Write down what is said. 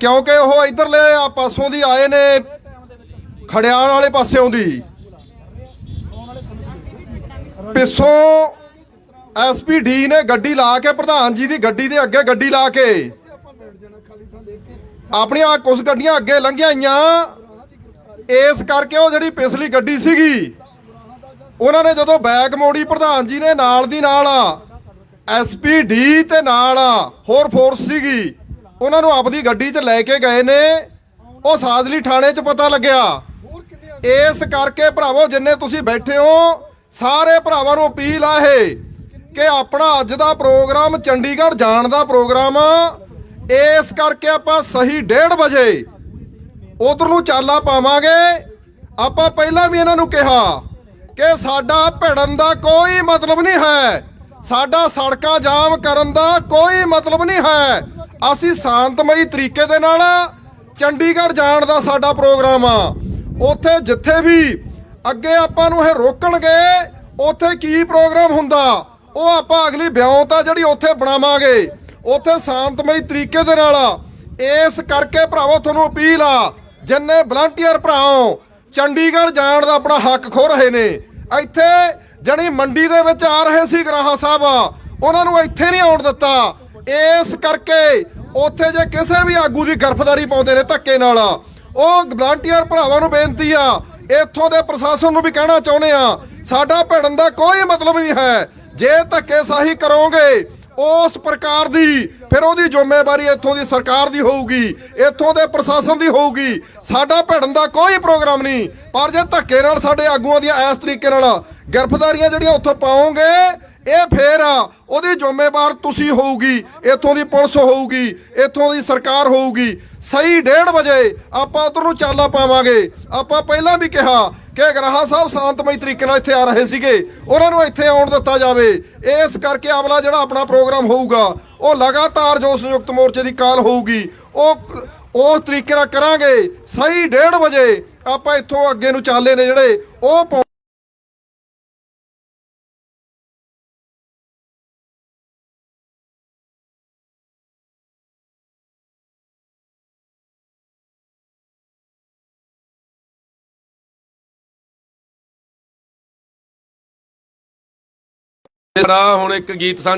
ਕਿਉਂਕਿ ਉਹ ਇਧਰਲੇ ਪਾਸੋਂ ਦੀ ਆਏ ਨੇ, ਖੜਿਆਲ ਵਾਲੇ ਪਾਸਿਓਂ ਦੀ। ਪਿੱਛੋਂ ਐਸਪੀਡੀ ਨੇ ਗੱਡੀ ਲਾ ਕੇ, ਪ੍ਰਧਾਨ ਜੀ ਦੀ ਗੱਡੀ ਦੇ ਅੱਗੇ ਗੱਡੀ ਲਾ ਕੇ, ਆਪਣੀਆਂ ਕੁਝ ਗੱਡੀਆਂ ਅੱਗੇ ਲੰਘੀਆਂ ਆਈਆਂ। ਇਸ ਕਰਕੇ ਉਹ ਜਿਹੜੀ ਪਿਛਲੀ ਗੱਡੀ ਸੀਗੀ, ਉਹਨਾਂ ਨੇ ਜਦੋਂ ਬੈਕ ਮੋੜੀ, ਪ੍ਰਧਾਨ ਜੀ ਨੇ ਨਾਲ ਦੀ ਨਾਲ ਐਸਪੀਡੀ ਤੇ ਨਾਲ ਹੋਰ ਫੋਰਸ ਸੀਗੀ। ਉਹਨਾਂ ਨੂੰ ਆਪਦੀ ਗੱਡੀ 'ਚ ਲੈ ਕੇ ਗਏ ਨੇ। ਉਹ ਸਾਦਲੀ ਥਾਣੇ 'ਚ ਪਤਾ ਲੱਗਿਆ। ਇਸ ਕਰਕੇ ਭਰਾਵੋ, ਜਿੰਨੇ ਤੁਸੀਂ ਬੈਠੇ ਹੋ, ਸਾਰੇ ਭਰਾਵਾਂ ਨੂੰ ਅਪੀਲ ਆ ਇਹ ਕਿ ਆਪਣਾ ਅੱਜ ਦਾ ਪ੍ਰੋਗਰਾਮ ਚੰਡੀਗੜ੍ਹ ਜਾਣ ਦਾ ਪ੍ਰੋਗਰਾਮ ਇਸ ਕਰਕੇ ਆਪਾਂ ਸਹੀ 1:30 ਵਜੇ ਉਧਰ ਨੂੰ ਚਾਲਾ ਪਾਵਾਂਗੇ। ਆਪਾਂ ਪਹਿਲਾਂ ਵੀ ਇਹਨਾਂ ਨੂੰ ਕਿਹਾ ਕਿ ਸਾਡਾ ਭਿੜਨ ਦਾ ਕੋਈ ਮਤਲਬ ਨਹੀਂ ਹੈ। ਸਾਡਾ ਸੜਕਾਂ ਜਾਮ ਕਰਨ ਦਾ ਕੋਈ ਮਤਲਬ ਨਹੀਂ ਹੈ। ਅਸੀਂ ਸ਼ਾਂਤਮਈ ਤਰੀਕੇ ਦੇ ਨਾਲ ਚੰਡੀਗੜ੍ਹ ਜਾਣ ਦਾ ਸਾਡਾ ਪ੍ਰੋਗਰਾਮ ਆ। ਉੱਥੇ ਜਿੱਥੇ ਵੀ ਅੱਗੇ ਆਪਾਂ ਨੂੰ ਇਹ ਰੋਕਣਗੇ, ਉੱਥੇ ਕੀ ਪ੍ਰੋਗਰਾਮ ਹੁੰਦਾ, ਉਹ ਆਪਾਂ ਅਗਲੀ ਵਿਉਂਤ ਆ ਜਿਹੜੀ ਉੱਥੇ ਬਣਾਵਾਂਗੇ। ਉੱਥੇ ਸ਼ਾਂਤਮਈ ਤਰੀਕੇ ਦੇ ਨਾਲ ਇਸ ਕਰਕੇ ਭਰਾਵੋ ਤੁਹਾਨੂੰ ਅਪੀਲ ਆ, ਜਿੰਨੇ ਵਲੰਟੀਅਰ ਭਰਾਓ, ਚੰਡੀਗੜ੍ਹ ਜਾਣ ਦਾ ਆਪਣਾ ਹੱਕ ਖੋ ਰਹੇ ਨੇ। ਇੱਥੇ ਜਣੀ ਮੰਡੀ ਦੇ ਵਿੱਚ ਆ ਰਹੇ ਸੀ ਗਰਾਹਾ ਸਾਹਿਬ, ਉਹਨਾਂ ਨੂੰ ਇੱਥੇ ਨਹੀਂ ਆਉਣ ਦਿੱਤਾ। ਇਸ ਕਰਕੇ ਉੱਥੇ ਜੇ ਕਿਸੇ ਵੀ ਆਗੂ ਦੀ ਗਰਫਦਾਰੀ ਪਾਉਂਦੇ ਨੇ ਧੱਕੇ ਨਾਲ, ਉਹ ਵਲੰਟੀਅਰ ਭਰਾਵਾਂ ਨੂੰ ਬੇਨਤੀ ਆ, ਇੱਥੋਂ ਦੇ ਪ੍ਰਸ਼ਾਸਨ ਨੂੰ ਵੀ ਕਹਿਣਾ ਚਾਹੁੰਦੇ ਆ, ਸਾਡਾ ਭਿੜਨ ਦਾ ਕੋਈ ਮਤਲਬ ਨਹੀਂ ਹੈ। ਜੇ ਧੱਕੇ ਸਾਹੀ ਕਰੋਗੇ, ਉਸ ਪ੍ਰਕਾਰ ਦੀ ਫਿਰ ਉਹਦੀ ਜ਼ਿੰਮੇਵਾਰੀ ਇੱਥੋਂ ਦੀ ਸਰਕਾਰ ਦੀ ਹੋਊਗੀ, ਇੱਥੋਂ ਦੇ ਪ੍ਰਸ਼ਾਸਨ ਦੀ ਹੋਊਗੀ। ਸਾਡਾ ਭਿੜਨ ਦਾ ਕੋਈ ਪ੍ਰੋਗਰਾਮ ਨਹੀਂ। ਪਰ ਜੇ ਧੱਕੇ ਨਾਲ ਸਾਡੇ ਆਗੂਆਂ ਦੀਆਂ ਇਸ ਤਰੀਕੇ ਨਾਲ ਗ੍ਰਿਫਤਾਰੀਆਂ ਜਿਹੜੀਆਂ ਉੱਥੋਂ ਪਾਉਂਗੇ ਇਹ ਫੇਰ ਆ ਉਹਦੀ ਜ਼ਿੰਮੇਵਾਰ ਤੁਸੀਂ ਹੋਊਗੀ, ਇੱਥੋਂ ਦੀ ਪੁਲਿਸ ਹੋਊਗੀ, ਇੱਥੋਂ ਦੀ ਸਰਕਾਰ ਹੋਊਗੀ। ਸਹੀ 1:30 ਵਜੇ ਆਪਾਂ ਉਧਰ ਨੂੰ ਚਾਲਾ ਪਾਵਾਂਗੇ। ਆਪਾਂ ਪਹਿਲਾਂ ਵੀ ਕਿਹਾ ਕਿ ਗਰਾਹਾ ਸਾਹਿਬ ਸ਼ਾਂਤਮਈ ਤਰੀਕੇ ਨਾਲ ਇੱਥੇ ਆ ਰਹੇ ਸੀਗੇ। ਉਹਨਾਂ ਨੂੰ ਇੱਥੇ ਆਉਣ ਦਿੱਤਾ ਜਾਵੇ। ਇਸ ਕਰਕੇ ਅਗਲਾ ਜਿਹੜਾ ਆਪਣਾ ਪ੍ਰੋਗਰਾਮ ਹੋਊਗਾ, ਉਹ ਲਗਾਤਾਰ ਜੋ ਸੰਯੁਕਤ ਮੋਰਚੇ ਦੀ ਕਾਲ ਹੋਊਗੀ, ਉਹ ਉਸ ਤਰੀਕੇ ਨਾਲ ਕਰਾਂਗੇ। ਸਹੀ 1:30 ਵਜੇ ਆਪਾਂ ਇੱਥੋਂ ਅੱਗੇ ਨੂੰ ਚਾਲੇ ਨੇ ਜਿਹੜੇ, ਉਹ ਪਾਉ- ਹੁਣ ਇੱਕ ਗੀਤ ਸਾਂਝ